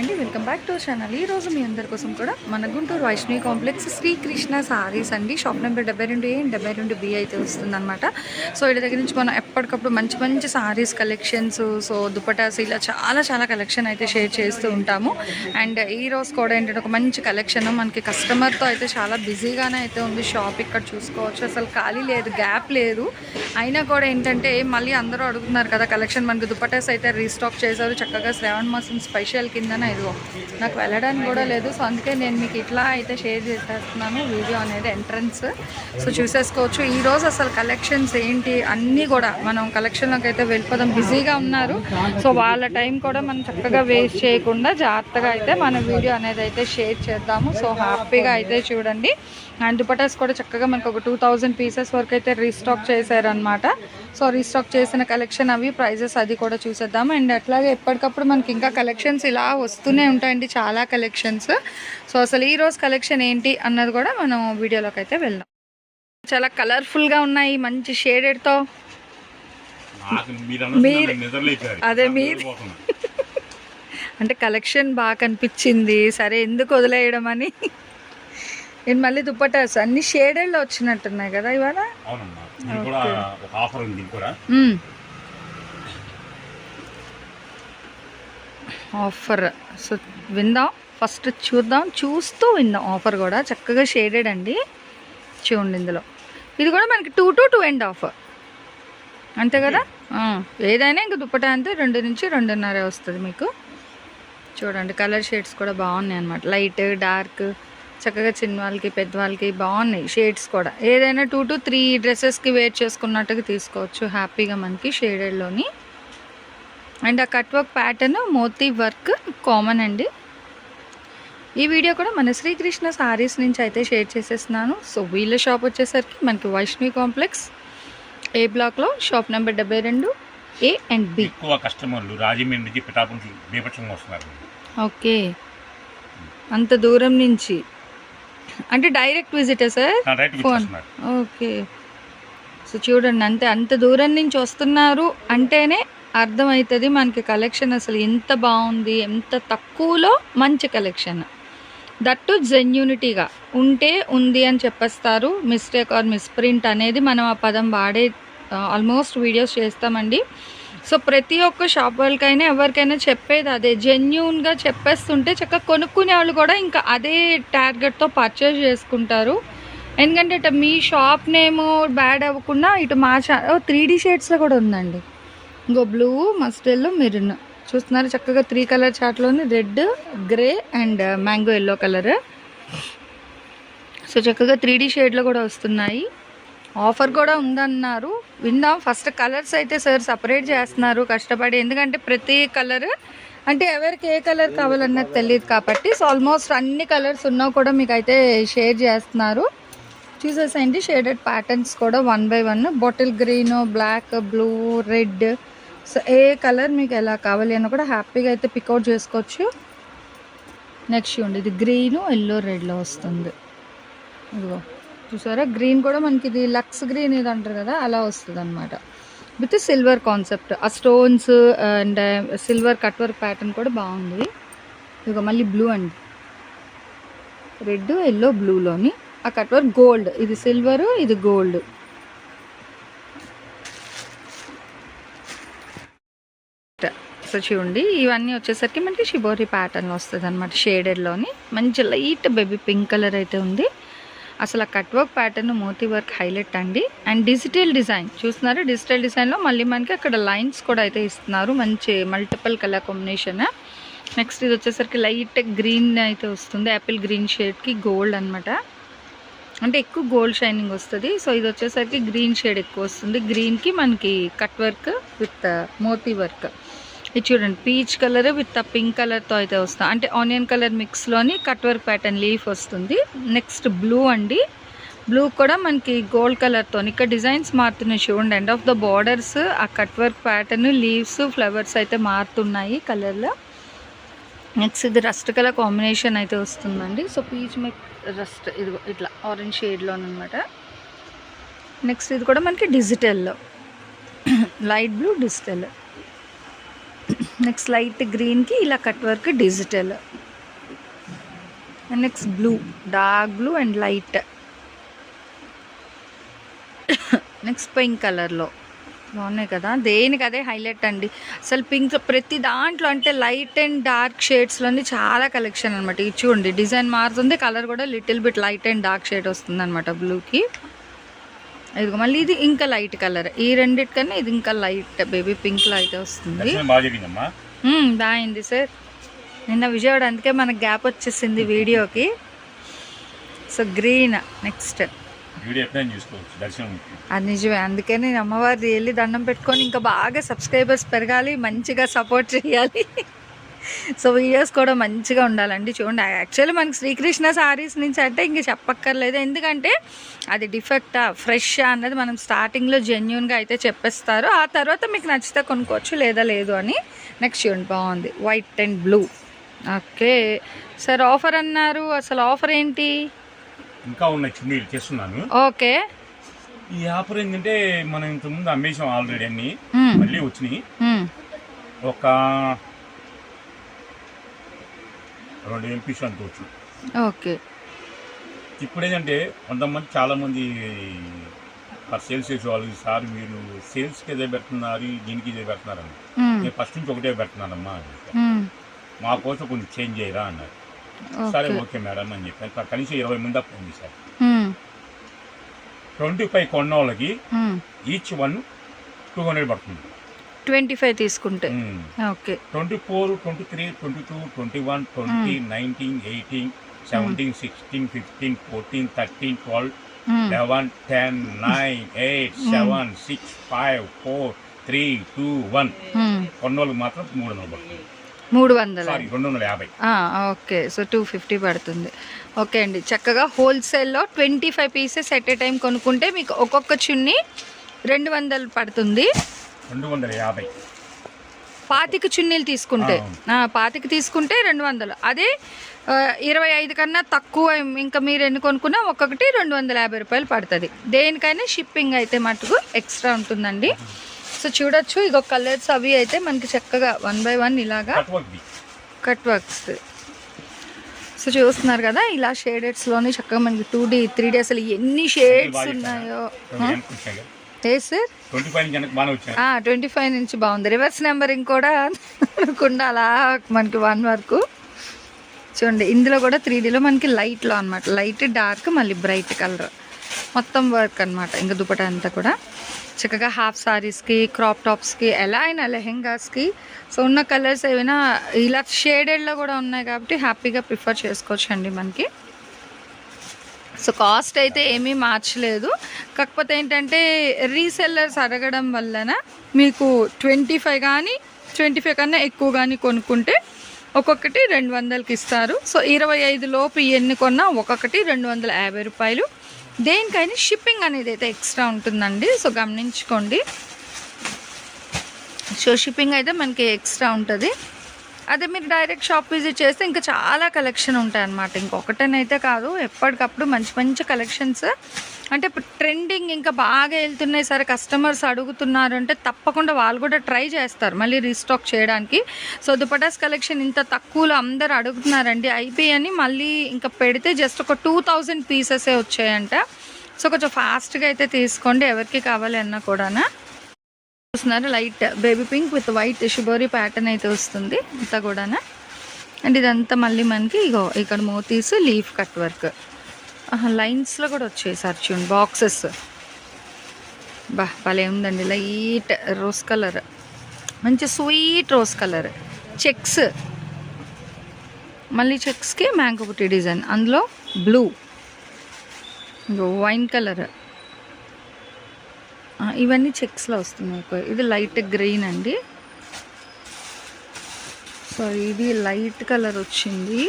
అండి. Welcome back to channel. ఈ రోజు మీ అందరి కోసం కూడా మన గుంటూరు వైష్ణవి కాంప్లెక్స్ శ్రీకృష్ణ సారీస్ అండి. షాప్ నెంబర్ డెబ్బై రెండు ఏ డెబ్బై రెండు బి అయితే వస్తుందన్నమాట. సో వీళ్ళ దగ్గర నుంచి మనం ఎప్పటికప్పుడు మంచి మంచి సారీస్ కలెక్షన్స్ సో దుపటాస్ ఇలా చాలా చాలా కలెక్షన్ అయితే షేర్ చేస్తూ ఉంటాము. అండ్ ఈ రోజు కూడా ఏంటంటే ఒక మంచి కలెక్షన్. మనకి కస్టమర్తో అయితే చాలా బిజీగానే అయితే ఉంది షాప్. ఇక్కడ చూసుకోవచ్చు. అసలు ఖాళీ లేదు గ్యాప్ లేదు. అయినా కూడా ఏంటంటే మళ్ళీ అందరూ అడుగుతున్నారు కదా కలెక్షన్ మనకి దుపటాస్ అయితే రీస్టాక్ చేశారు. చక్కగా శ్రావణ మాసం స్పెషల్ కిందనే ఇదిగో నాకు వెళ్ళడానికి కూడా లేదు. సో అందుకే నేను మీకు ఇట్లా అయితే షేర్ చేసేస్తున్నాను వీడియో అనేది ఎంట్రన్స్. సో చూసేసుకోవచ్చు. ఈ రోజు అసలు కలెక్షన్స్ ఏంటి? అన్నీ కూడా మనం కలెక్షన్లోకి అయితే వెళ్ళిపోదాం. బిజీగా ఉన్నారు. సో వాళ్ళ టైం కూడా మనం చక్కగా వేస్ట్ చేయకుండా జాగ్రత్తగా అయితే మన వీడియో అనేది అయితే షేర్ చేద్దాము. సో హ్యాపీగా అయితే చూడండి. అండ్ దుపటాస్ కూడా చక్కగా మనకు ఒక టూ థౌజండ్ పీసెస్ వరకు అయితే రీస్టాక్ చేశారనమాట సో రీస్టాక్ చేసిన కలెక్షన్ అవి ప్రైజెస్ అది కూడా చూసేద్దాం అండ్ అట్లాగే ఎప్పటికప్పుడు మనకి ఇంకా కలెక్షన్స్ ఇలా వస్తాయి. వస్తూనే ఉంటాయండి చాలా కలెక్షన్స్ సో అసలు ఈ రోజు కలెక్షన్ ఏంటి అన్నది కూడా మనం వీడియోలోకి అయితే వెళ్దాం. చాలా కలర్ఫుల్గా ఉన్నాయి మంచి షేడెడ్తో. అదే నిద్రపోతున్నా. అంటే కలెక్షన్ బాగా కనిపించింది. సరే ఎందుకు వదిలేయడం అని? నేను మళ్ళీ దుప్పటాస్ అన్ని షేడెడ్లో వచ్చినట్టున్నాయి కదా ఇవాళ? ఆఫర్ ఆఫర్ సో విందాం. ఫస్ట్ చూద్దాం. చూస్తూ విందాం. ఆఫర్ కూడా చక్కగా షేడెడ్ అండి. చూడండి ఇందులో. ఇది కూడా మనకి two to two and half అంతే కదా? ఏదైనా ఇంక దుప్పటా అంతే రెండు నుంచి రెండున్నర వస్తుంది మీకు. చూడండి కలర్ షేడ్స్ కూడా బాగున్నాయి అనమాట లైట్ డార్క్ చక్కగా చిన్న వాళ్ళకి పెద్ద వాళ్ళకి బాగున్నాయి షేడ్స్ కూడా. ఏదైనా టూ టు త్రీ డ్రెస్సెస్కి వేర్ చేసుకున్నట్టుగా తీసుకోవచ్చు. హ్యాపీగా మనకి షేడెడ్లోని అండ్ ఆ cut work pattern moti work common అండి. ఈ వీడియో కూడా మన శ్రీకృష్ణ సారీస్ నుంచి అయితే షేర్ చేసేస్తున్నాను. సో వీళ్ళ షాప్ వచ్చేసరికి మనకి వైష్ణవి కాంప్లెక్స్ ఏ బ్లాక్లో? షాప్ నెంబర్ డెబ్బై రెండు ఏ అండ్ బి. ఎక్కువ కస్టమర్లు రాజమండ్రి నుంచి పిఠాపురం నుంచి బీభత్సంగా వస్తున్నారు. ఓకే. అంత దూరం నుంచి. అంటే డైరెక్ట్ విజిటే సార్? ఫోన్. ఓకే. సో చూడండి అంతే అంత దూరం నుంచి వస్తున్నారు అంటేనే అర్థమవుతుంది మనకి కలెక్షన్ అసలు ఎంత బాగుంది ఎంత తక్కువలో మంచి కలెక్షన్ దట్టు జెన్యూనిటీగా ఉంటే ఉంది అని చెప్పేస్తారు. మిస్టేక్ ఆర్ మిస్ప్రింట్ అనేది మనం ఆ పదం వాడే ఆల్మోస్ట్ వీడియోస్ చేస్తామండి. సో ప్రతి ఒక్క షాప్ వాళ్ళకైనా ఎవరికైనా చెప్పేది అదే. జెన్యున్గా చెప్పేస్తుంటే చక్కగా కొనుక్కునే వాళ్ళు కూడా ఇంకా అదే టార్గెట్తో పర్చేస్ చేసుకుంటారు. ఎందుకంటే ఇటు మీ షాప్ నేమ్ బ్యాడ్ అవ్వకుండా ఇటు మా చా త్రీ డీ షేడ్స్లో కూడా ఉందండి. ఇంకో బ్లూ మస్ట్ ఎల్లో మెరూన్. చూస్తున్నారు చక్కగా three colour చాట్లోని red grey and mango yellow colour so చక్కగా త్రీ డీ షేడ్లో కూడా వస్తున్నాయి. ఆఫర్ కూడా ఉందన్నారు. విందాం ఫస్ట్ కలర్స్ అయితే సార్ సపరేట్ చేస్తున్నారు కష్టపడి. ఎందుకంటే ప్రతి కలర్ అంటే ఎవరికి ఏ కలర్ కావాలన్నది తెలియదు కాబట్టి సో ఆల్మోస్ట్ అన్ని కలర్స్ ఉన్నా కూడా మీకు అయితే షేర్ చేస్తున్నారు. చూసేసేయండి షేడెడ్ ప్యాటర్న్స్ కూడా one by one bottle green black blue red so A colour మీకు ఎలా కావాలి అని కూడా హ్యాపీగా అయితే పికౌట్ చేసుకోవచ్చు. నెక్స్ట్ చూడండి ఇది గ్రీన్ ఎల్లో రెడ్లో వస్తుంది. ఇదిగో చూసారా? గ్రీన్ కూడా మనకి ఇది లక్స్ గ్రీన్ ఇది అంటారు కదా అలా వస్తుంది అనమాట విత్ సిల్వర్ కాన్సెప్ట్ ఆ stones and silver cut work pattern కూడా బాగుంది. ఇదిగో మళ్ళీ బ్లూ అండి. రెడ్ ఎల్లో బ్లూలోని ఆ కట్ వర్క్ గోల్డ్ ఇది సిల్వరు ఇది గోల్డ్ సో చూడండి ఇవన్నీ వచ్చేసరికి మనకి షిబోరి ప్యాటర్న్ వస్తుంది అనమాట షేడెడ్లోని మంచి లైట్ బేబీ పింక్ కలర్ అయితే ఉంది. అసలు ఆ cut work pattern moti work highlight అండి. అండ్ డిజిటల్ డిజైన్ చూస్తున్నారు? డిజిటల్ డిజైన్లో మళ్ళీ మనకి అక్కడ లైన్స్ కూడా అయితే ఇస్తున్నారు. మంచి మల్టిపుల్ కలర్ కాంబినేషన్ నెక్స్ట్ ఇది వచ్చేసరికి లైట్ గ్రీన్ అయితే వస్తుంది. యాపిల్ గ్రీన్ షేడ్కి గోల్డ్ అనమాట అంటే ఎక్కువ గోల్డ్ షైనింగ్ వస్తుంది. సో ఇది వచ్చేసరికి గ్రీన్ షేడ్ ఎక్కువ వస్తుంది. గ్రీన్కి మనకి cut work with moti work. ఇది చూడండి పీచ్ కలర్ విత్ ఆ పింక్ కలర్తో అయితే వస్తుంది అంటే ఆనియన్ కలర్ మిక్స్లోని కట్ వర్క్ ప్యాటర్న్ లీఫ్ వస్తుంది. నెక్స్ట్ బ్లూ అండి. బ్లూ కూడా మనకి గోల్డ్ కలర్తో ఇక్కడ డిజైన్స్ మారుతున్నాయి చూడండి. ఎండ్ ఆఫ్ ద బార్డర్స్ ఆ cut work pattern leaves flowers అయితే మారుతున్నాయి కలర్లో నెక్స్ట్ ఇది రస్ట్ కలర్ కాంబినేషన్ అయితే వస్తుందండి. సో పీచ్ మెక్ రస్ట్ ఇది ఇట్లా ఆరెంజ్ షేడ్లోనమాట నెక్స్ట్ ఇది కూడా మనకి డిజిటల్లో light blue digital next light గ్రీన్కి ఇలా cut work digital. Next blue dark blue and light. Next pink కలర్లో. బాగున్నాయి కదా? దేనికి అదే హైలైట్ అండి. అసలు పింక్ ప్రతి దాంట్లో అంటే లైట్ అండ్ డార్క్ షేడ్స్లోని చాలా కలెక్షన్ అనమాట ఇది చూడండి డిజైన్ మారుతుంది కలర్ కూడా little bit light and dark shade వస్తుంది అనమాట బ్లూకి. ఇదిగో మళ్ళీ ఇది ఇంకా లైట్ కలర్ ఈ రెండిటికన్నా ఇది ఇంకా లైట్ బేబీ పింక్లో అయితే వస్తుంది. బాగుంది సార్. నిన్న విజయవాడ అందుకే మనకు గ్యాప్ వచ్చేసింది వీడియోకి. సో గ్రీన్ నెక్స్ట్ అది నిజమే అందుకే నేను అమ్మవారిది వెళ్ళి దండం పెట్టుకొని ఇంకా బాగా సబ్స్క్రైబర్స్ పెరగాలి మంచిగా సపోర్ట్ చేయాలి. సో వీడియోస్ కూడా మంచిగా ఉండాలండి చూడండి. యాక్చువల్లీ మనకి శ్రీకృష్ణ సారీస్ నుంచి అంటే ఇంక చెప్పక్కర్లేదు. ఎందుకంటే అది డిఫెక్టా ఫ్రెష్ అన్నది మనం స్టార్టింగ్లో జెన్యున్గా అయితే చెప్పేస్తారు. ఆ తర్వాత మీకు నచ్చితే కొనుక్కోవచ్చు లేదా లేదు అని నెక్స్ట్ చూడండి. బాగుంది. White and blue okay sir offer అన్నారు. అసలు ఆఫర్ ఏంటి? ఇంకా ఉన్నాయి చున్నీలు చేస్తున్నాను. ఓకే ఈ ఆఫర్ ఏంటంటే మనం ఇంతకుముందు అమ్మేసాం ఆల్రెడీ అన్ని. మ్మ్. మళ్ళీ వచ్చినాయి. మ్మ్. ఒక రెండు ఎంపీస్ అంత వచ్చు ఓకే. ఇప్పుడు ఏంటంటే కొంతమంది చాలా మంది సేల్స్ చేసే వాళ్ళు సార్ మీరు సేల్స్కి ఇదే పెడుతున్నారు దీనికి ఇదే పెడుతున్నారని. నేను ఫస్ట్ నుంచి ఒకటే పెడుతున్నానమ్మా. మా కోసం కొంచెం చేంజ్ చేయరా అన్నారు. సరే ఓకే. మేడం అని చెప్పాను కనీసం ఇరవై మంది అప్పుడు ఉంది సార్. ట్వంటీ ఫైవ్ కొన్న వాళ్ళకి. ఈచ్ వన్ టూ హండ్రెడ్ పడుతుంది. ట్వంటీ ఫైవ్ తీసుకుంటే. Okay. Twenty four twenty three twenty two twenty one twenty nineteen eighteen seventeen sixteen fifteen fourteen thirteen twelve. Eleven ten nine eight seven six five four three two one. కొన్న మాత్రం మూడు వందలు పడుతుంది. మూడు వందల? రెండు వందల యాభై. ఓకే. సో టూ ఫిఫ్టీ పడుతుంది. ఓకే అండి. చక్కగా హోల్సేల్లో twenty five pieces at a time కొనుక్కుంటే మీకు ఒక్కొక్క చున్ని రెండు వందలు పడుతుంది. రెండు వందల యాభై. పాతిక చున్నీలు తీసుకుంటే. పాతిక తీసుకుంటే రెండు వందలు. అదే ఇరవై ఐదు కన్నా తక్కువ ఇంకా మీరు ఎన్ని కొనుక్కున్నా ఒక్కొక్కటి రెండు వందల యాభై రూపాయలు పడుతుంది. దేనికైనా షిప్పింగ్ అయితే మటుకు ఎక్స్ట్రా ఉంటుందండి. సో చూడొచ్చు. ఇగో కలర్స్ అవి అయితే మనకి చక్కగా వన్ బై వన్ ఇలాగా కట్ వర్క్స్. సో చూస్తున్నారు కదా ఇలా షేడెడ్స్లోని చక్కగా మనకి టూ డీ త్రీ డీ అసలు ఎన్ని షేడ్స్ ఉన్నాయో. ఏ సార్? ట్వంటీ ఫైవ్ నుంచి బాగుంది. రివర్స్ నెంబరింగ్ కూడా అనుకుండా అలా మనకి వన్ వరకు. చూడండి ఇందులో కూడా త్రీ డీలో మనకి లైట్లో అనమాట లైట్ డార్క్ మళ్ళీ బ్రైట్ కలర్. మొత్తం వర్క్ అనమాట ఇంకా దుపట అంతా కూడా. చక్కగా హాఫ్ సారీస్కి క్రాప్ టాప్స్కి ఎలా అయినా లెహెంగాస్కి. సో ఉన్న కలర్స్ ఏమైనా ఇలా షేడెడ్లో కూడా ఉన్నాయి కాబట్టి హ్యాపీగా ప్రిఫర్ చేసుకోవచ్చు అండి మనకి. సో కాస్ట్ అయితే ఏమీ మార్చలేదు. కాకపోతే ఏంటంటే రీసెల్లర్స్ అడగడం వలన మీకు ట్వంటీ ఫైవ్ కానీ ట్వంటీ ఫైవ్ కన్నా ఎక్కువ కానీ కొనుక్కుంటే ఒక్కొక్కటి రెండు వందలకి ఇస్తారు. సో ఇరవై ఐదు లోపు ఎన్ని కొన్నా ఒక్కొక్కటి రెండు వందల యాభై రూపాయలు. దేనికైనా షిప్పింగ్ అనేది అయితే ఎక్స్ట్రా ఉంటుందండి. సో గమనించుకోండి. సో షిప్పింగ్ అయితే మనకి ఎక్స్ట్రా ఉంటుంది. అదే మీరు డైరెక్ట్ షాప్ విజిట్ చేస్తే ఇంకా చాలా కలెక్షన్ ఉంటాయి అన్నమాట ఇంకొకటనైతే కాదు ఎప్పటికప్పుడు మంచి మంచి కలెక్షన్స్. అంటే ఇప్పుడు ట్రెండింగ్ ఇంకా బాగా వెళ్తున్నాయి సరే కస్టమర్స్ అడుగుతున్నారు అంటే తప్పకుండా వాళ్ళు కూడా ట్రై చేస్తారు మళ్ళీ రీస్టాక్ చేయడానికి. సో దుపటాస్ కలెక్షన్ ఇంత తక్కువలో అందరు అడుగుతున్నారండి. అయిపోయని అని మళ్ళీ ఇంకా పెడితే జస్ట్ ఒక టూ థౌజండ్ పీసెసే వచ్చాయంట. సో కొంచెం ఫాస్ట్గా అయితే తీసుకోండి ఎవరికి కావాలి అన్నా కూడానా. చూస్తున్నారు light baby pink with white షుబోరీ pattern అయితే వస్తుంది. ఇంత కూడానా? అండ్ ఇదంతా మళ్ళీ మనకి ఇగో ఇక్కడ మోతీస్ లీఫ్ కట్ వర్క్ లైన్స్లో కూడా వచ్చాయి సార్ చూడండి బాక్సెస్ బా భలే ఉందండి లైట్ రోజ్ కలర్ మంచి స్వీట్ రోజ్ కలర్ చెక్స్ మళ్ళీ చెక్స్కి మ్యాంగో బుట్టి డిజైన్ అందులో బ్లూ వైన్ కలర్ ఇవన్నీ చెక్స్లో వస్తున్నాయి ఇది లైట్ గ్రీన్ అండి. సో ఇది లైట్ కలర్ వచ్చింది.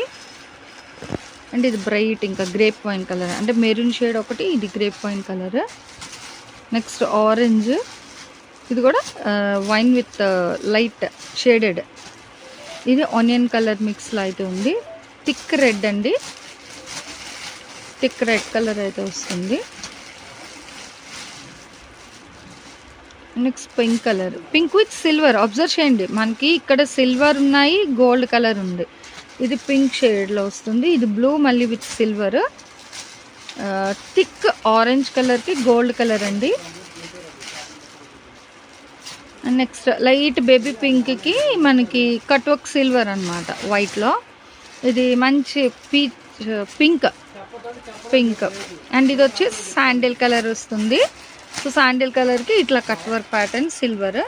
అండ్ ఇది బ్రైట్ ఇంకా గ్రేప్ వైన్ కలర్. అంటే మెరూన్ షేడ్ ఒకటి ఇది grape wine colour. Next orange. ఇది కూడా వైన్ విత్ లైట్ షేడెడ్. ఇది ఆనియన్ కలర్ మిక్స్లో అయితే ఉంది. థిక్ రెడ్ అండి. థిక్ రెడ్ కలర్ అయితే వస్తుంది. Next pink colour. Pink with silver. Observe చేయండి. మనకి ఇక్కడ సిల్వర్ ఉన్నాయి గోల్డ్ కలర్ ఉంది. ఇది పింక్ షేడ్లో వస్తుంది. ఇది బ్లూ మళ్ళీ విత్ సిల్వర్. థిక్ ఆరెంజ్ కలర్కి గోల్డ్ కలర్ అండి. నెక్స్ట్ లైట్ బేబీ పింక్కి మనకి కట్ సిల్వర్ అనమాట వైట్లో ఇది మంచి పీచ్ పింక్. పింక్. అండ్ ఇది వచ్చి శాండిల్ కలర్ వస్తుంది. సో శాండిల్ కలర్కి ఇట్లా cut work pattern silver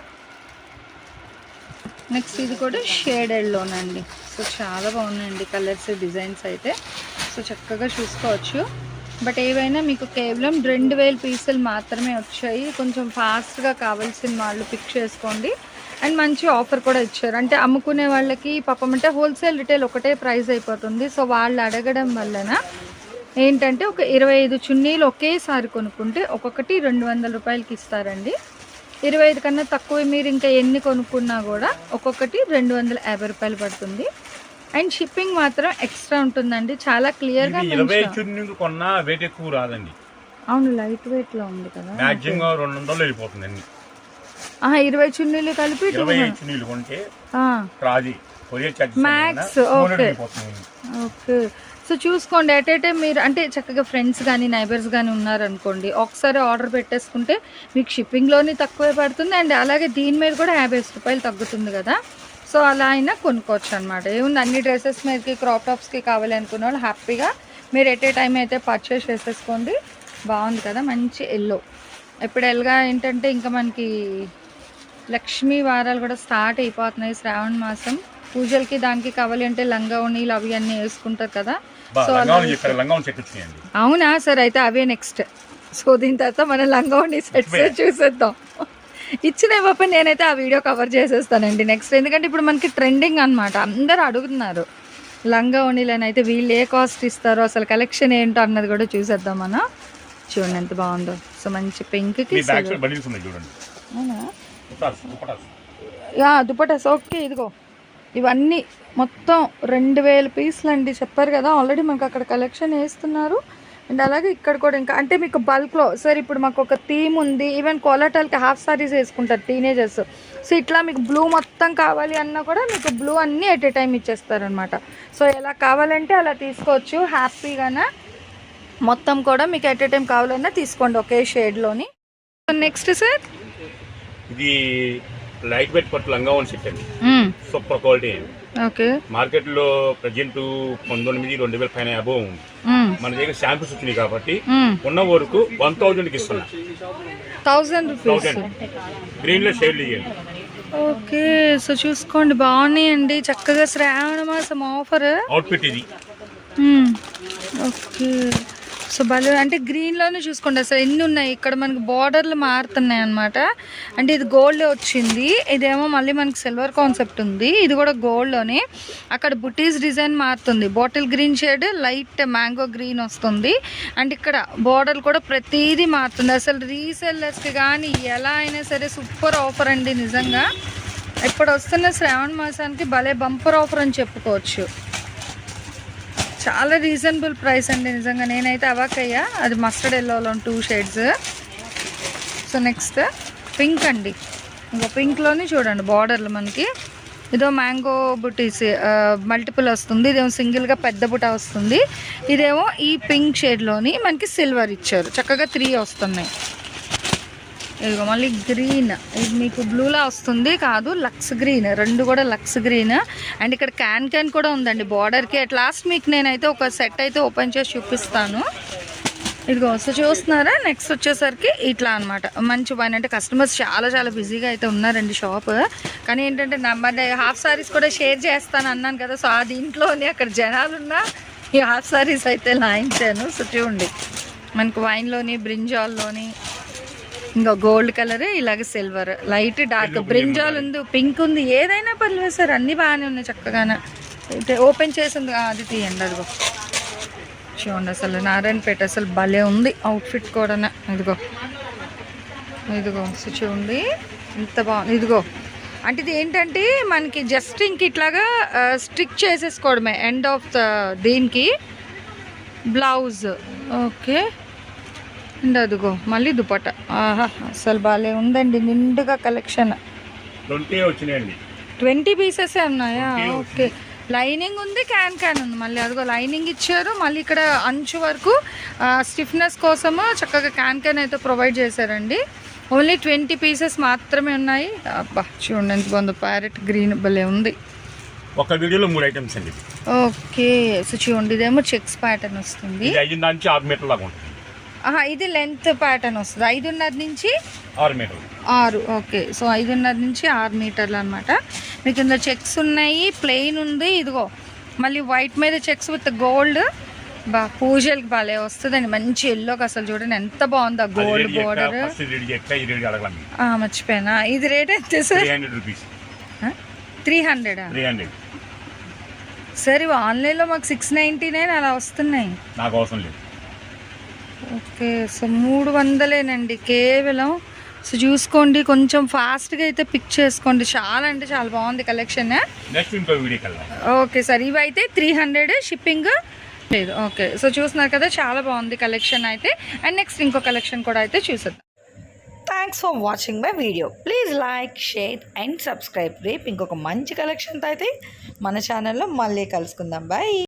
next ఇది కూడా షేడెడ్లోనండి సో చాలా బాగున్నాయండి కలర్స్ డిజైన్స్ అయితే. సో చక్కగా చూసుకోవచ్చు. బట్ ఏవైనా మీకు కేవలం రెండు వేల పీసులు మాత్రమే వచ్చాయి. కొంచెం ఫాస్ట్గా కావాల్సిన వాళ్ళు పిక్ చేసుకోండి. అండ్ మంచి ఆఫర్ కూడా ఇచ్చారు. అంటే అమ్ముకునే వాళ్ళకి పాపం అంటే హోల్సేల్ రిటైల్ ఒకటే ప్రైస్ అయిపోతుంది. సో వాళ్ళు అడగడం వలన ఏంటంటే ఒక ఇరవై ఐదు చున్నీలు ఒకేసారి కొనుక్కుంటే ఒక్కొక్కటి రెండు వందల రూపాయలకి ఇస్తారండి. ఇరవై ఐదు కన్నా తక్కువ మీరు ఇంకా ఎన్ని కొనుక్కున్నా కూడా ఒక్కొక్కటి రెండు వందల యాభై రూపాయలు పడుతుంది. అండ్ షిప్పింగ్ మాత్రం ఎక్స్ట్రా ఉంటుందండి. చాలా క్లియర్గా ఇది ఇరవై చున్నీలు కొన్నా వెయిట్ ఎక్కువ రాదండి. అవును లైట్ వెయిట్లో ఉంది కదా. మాక్సిమం రెండు వందలు వెళ్ళిపోతుంది ఇరవై చున్నీలు కలిపి ఇరవై. చున్నీలు కొంటే okay. వెళ్ళిపోతుంది ఓకే సో చూసుకోండి ఎట్ ఏ టైం మీరు అంటే చక్కగా ఫ్రెండ్స్ కానీ నైబర్స్ కానీ ఉన్నారనుకోండి ఒకసారి ఆర్డర్ పెట్టేసుకుంటే మీకు షిప్పింగ్లోనే తక్కువే పడుతుంది అండ్ అలాగే దీని మీద కూడా యాభై రూపాయలు తగ్గుతుంది కదా. సో అలా అయినా కొనుక్కోవచ్చు అనమాట ఏముంది అన్ని డ్రెస్సెస్ మీదకి క్రాప్ టాప్స్కి కావాలి అనుకున్న వాళ్ళు హ్యాపీగా మీరు ఎట్ ఏ టైం అయితే పర్చేస్ చేసేసుకోండి. బాగుంది కదా మంచి ఎల్లో ఇప్పుడు ఎల్గా ఏంటంటే ఇంకా మనకి లక్ష్మీ వారాలు కూడా స్టార్ట్ అయిపోతున్నాయి. శ్రావణ మాసం. పూజలకి దానికి కావాలి అంటే లంగా ఉన్నీలు అవి అన్నీ వేసుకుంటారు కదా. అవునా? సరే అయితే అవే నెక్స్ట్ సో దీని తర్వాత మన లంగా ఉండి సెట్స్ చూసేద్దాం. ఇచ్చిన పాప నేనైతే ఆ వీడియో కవర్ చేసేస్తానండి నెక్స్ట్ ఎందుకంటే ఇప్పుడు మనకి ట్రెండింగ్ అన్నమాట. అందరూ అడుగుతున్నారు లంగా ఉన్నీలని అయితే వీళ్ళు ఏ కాస్ట్ ఇస్తారో అసలు కలెక్షన్ ఏంటో అన్నది కూడా చూసేద్దాం మనం. చూడండి ఎంత బాగుందో. సో మంచి పింక్కి ఉన్నాయి చూడండి. దుపటాస్. ఓకే ఇదిగో. ఇవన్నీ మొత్తం రెండు వేల పీసులు అండి. చెప్పారు కదా ఆల్రెడీ మనకు అక్కడ కలెక్షన్ వేస్తున్నారు. అండ్ అలాగే ఇక్కడ కూడా ఇంకా అంటే మీకు బల్క్లో సార్ ఇప్పుడు మాకు ఒక థీమ్ ఉంది. ఈవెన్ కోలాటాలకి హాఫ్ సారీస్ వేసుకుంటారు టీనేజర్స్ సో ఇట్లా మీకు బ్లూ మొత్తం కావాలి అన్నా కూడా మీకు బ్లూ అన్నీ ఎట్ ఏ టైం ఇచ్చేస్తారనమాట సో ఎలా కావాలంటే అలా తీసుకోవచ్చు. హ్యాపీగానే మొత్తం కూడా మీకు ఎట్ ఏ టైం కావాలన్నా తీసుకోండి ఒకే షేడ్లోని నెక్స్ట్ సార్ ఇది లైట్ వెయిట్ పట్టు లంగావని సెట్ అండి. సూపర్ క్వాలిటీ అండి. ఓకే. మార్కెట్లో ప్రజెంట్ పంతొమ్మిది రెండు వేల పైన అబోవ్ ఉంది. మన దగ్గర శాంపిల్స్ వచ్చినాయి కాబట్టి ఉన్న వరకు వన్ థౌజండ్కి ఇస్తున్నా. Thousand rupees. థౌజండ్. గ్రీన్లో షేడ్ ఇవ్వండి ఓకే. సో చూసుకోండి బాగున్నాయండి. చక్కగా శ్రావణ మాసం ఆఫర్. అవుట్ఫిట్ ఇది. ఓకే. సో భలే అంటే గ్రీన్లోనే చూసుకోండి అసలు ఎన్ని ఉన్నాయి. ఇక్కడ మనకి బార్డర్లు మారుతున్నాయి అనమాట అంటే ఇది గోల్డ్ వచ్చింది. ఇదేమో మళ్ళీ మనకి సిల్వర్ కాన్సెప్ట్ ఉంది. ఇది కూడా గోల్డ్లోనే అక్కడ బుటీస్ డిజైన్ మారుతుంది. Bottle green shade light mango green వస్తుంది. అండ్ ఇక్కడ బార్డర్ కూడా ప్రతిదీ మారుతుంది. అసలు రీసెల్లర్స్కి కానీ ఎలా అయినా సరే సూపర్ ఆఫర్ అండి నిజంగా. ఇప్పుడు వస్తున్న శ్రావణ మాసానికి భలే బంపర్ ఆఫర్ అని చెప్పుకోవచ్చు. చాలా రీజనబుల్ ప్రైస్ అండి నిజంగా. నేనైతే అవాక్ అయ్యా అది mustard ఎల్లోలో two shades so next pink అండి. ఇంకా పింక్లోని చూడండి బార్డర్లు మనకి. ఇదో మ్యాంగో బుటీస్ మల్టిపుల్ వస్తుంది. ఇదేమో సింగిల్గా పెద్ద బుట్ట వస్తుంది. ఇదేమో ఈ పింక్ షేడ్లోని మనకి సిల్వర్ ఇచ్చారు. చక్కగా త్రీ వస్తున్నాయి. ఇదిగో మళ్ళీ గ్రీన్. ఇది మీకు బ్లూలా వస్తుంది కాదు లక్స్ గ్రీన్. రెండు కూడా లక్స్ గ్రీన్. అండ్ ఇక్కడ క్యాన్ క్యాన్ కూడా ఉందండి బార్డర్కి. అట్ లాస్ట్ మీకు నేనైతే ఒక సెట్ అయితే ఓపెన్ చేసి చూపిస్తాను. ఇదిగో సో చూస్తున్నారా? నెక్స్ట్ వచ్చేసరికి ఇట్లా అనమాట మంచి పని అంటే కస్టమర్స్ చాలా చాలా బిజీగా అయితే ఉన్నారండి షాప్. కానీ ఏంటంటే నెంబర్ హాఫ్ సారీస్ కూడా షేర్ చేస్తాను అన్నాను కదా. సో ఆ దీంట్లోనే అక్కడ జనాలు ఉన్నా ఈ హాఫ్ సారీస్ అయితే లాయించాను. సో చూడండి. మనకు వైన్లోని బ్రింజాల్లోని ఇంకా గోల్డ్ కలర్ ఇలాగ సిల్వర్. Light dark. బ్రింజాల్ ఉంది పింక్ ఉంది ఏదైనా పర్లేదు సార్ అన్నీ బాగానే ఉన్నాయి చక్కగానే. అయితే ఓపెన్ చేసింది అది తీయండి అదిగో. చూడండి అసలు నారాయణపేట అసలు భలే ఉంది అవుట్ఫిట్ కూడా ఇదిగో. ఇదిగో చూడండి ఎంత బాగుంది ఇదిగో. అంటే ఇది ఏంటంటే మనకి జస్ట్ ఇంక ఇట్లాగా స్టిక్ చేసేసుకోవడమే ఎండ్ ఆఫ్ ద దీనికి. బ్లౌజ్. ఓకే. అండ్ అదిగో మళ్ళీ దుపట ఆహా అసలు భలే ఉందండి నిండుగా కలెక్షన్. ట్వంటీ పీసెస్ ఉన్నాయా? ఓకే. లైనింగ్ ఉంది క్యాన్ క్యాన్ ఉంది. మళ్ళీ అదిగో లైనింగ్ ఇచ్చారు. మళ్ళీ ఇక్కడ అంచు వరకు స్టిఫ్నెస్ కోసము చక్కగా క్యాన్ క్యాన్ అయితే ప్రొవైడ్ చేశారండి. ఓన్లీ ట్వంటీ పీసెస్ మాత్రమే ఉన్నాయి. అబ్బా చూడండి ఎంత బాగుందో. ప్యారెట్ గ్రీన్ భలే ఉంది. ఒక వీడియోలో మూడు ఐటమ్స్ అండి. ఓకే. సో చూడండి ఇదేమో చెక్స్ ప్యాటర్న్ వస్తుంది. ఐదున్నర నుంచి ఆరు మీటర్ లాగా ఉంటుంది. ఇది లెంత్ ప్యాటర్న్ వస్తుంది. ఐదున్నర నుంచి ఆరు మీటర్లు. ఆరు ఓకే. సో ఐదున్నర నుంచి ఆరు మీటర్లు అనమాట మీకు ఇందులో చెక్స్ ఉన్నాయి ప్లెయిన్ ఉంది. ఇదిగో మళ్ళీ వైట్ మీద చెక్స్ విత్ గోల్డ్. బా పూజలకి భలే వస్తుందండి. మంచి ఎల్లోకి అసలు చూడండి ఎంత బాగుంది ఆ గోల్డ్ బోర్డర్. మర్చిపోయినా? ఇది రేట్ ఎంత సార్? హండ్రెడా త్రీ హండ్రెడ్ సరే ఆన్లైన్లో మాకు సిక్స్ నైంటీ నైన్ అలా వస్తున్నాయి. నాకు అవసరం లేదు. ఓకే సో మూడు వందలేనండి కేవలం. సో చూసుకోండి కొంచెం ఫాస్ట్గా అయితే పిక్ చేసుకోండి. చాలా అంటే చాలా బాగుంది కలెక్షన్. ఓకే సార్ ఇవి అయితే త్రీ హండ్రెడ్ షిప్పింగ్ లేదు. ఓకే సో చూస్తున్నారు కదా చాలా బాగుంది కలెక్షన్ అయితే. అండ్ నెక్స్ట్ ఇంకో కలెక్షన్ కూడా అయితే చూసేద్దాం. Thanks for watching my video please like share and subscribe రేపు ఇంకొక మంచి కలెక్షన్తో అయితే మన ఛానల్లో మళ్ళీ కలుసుకుందాం. బాయ్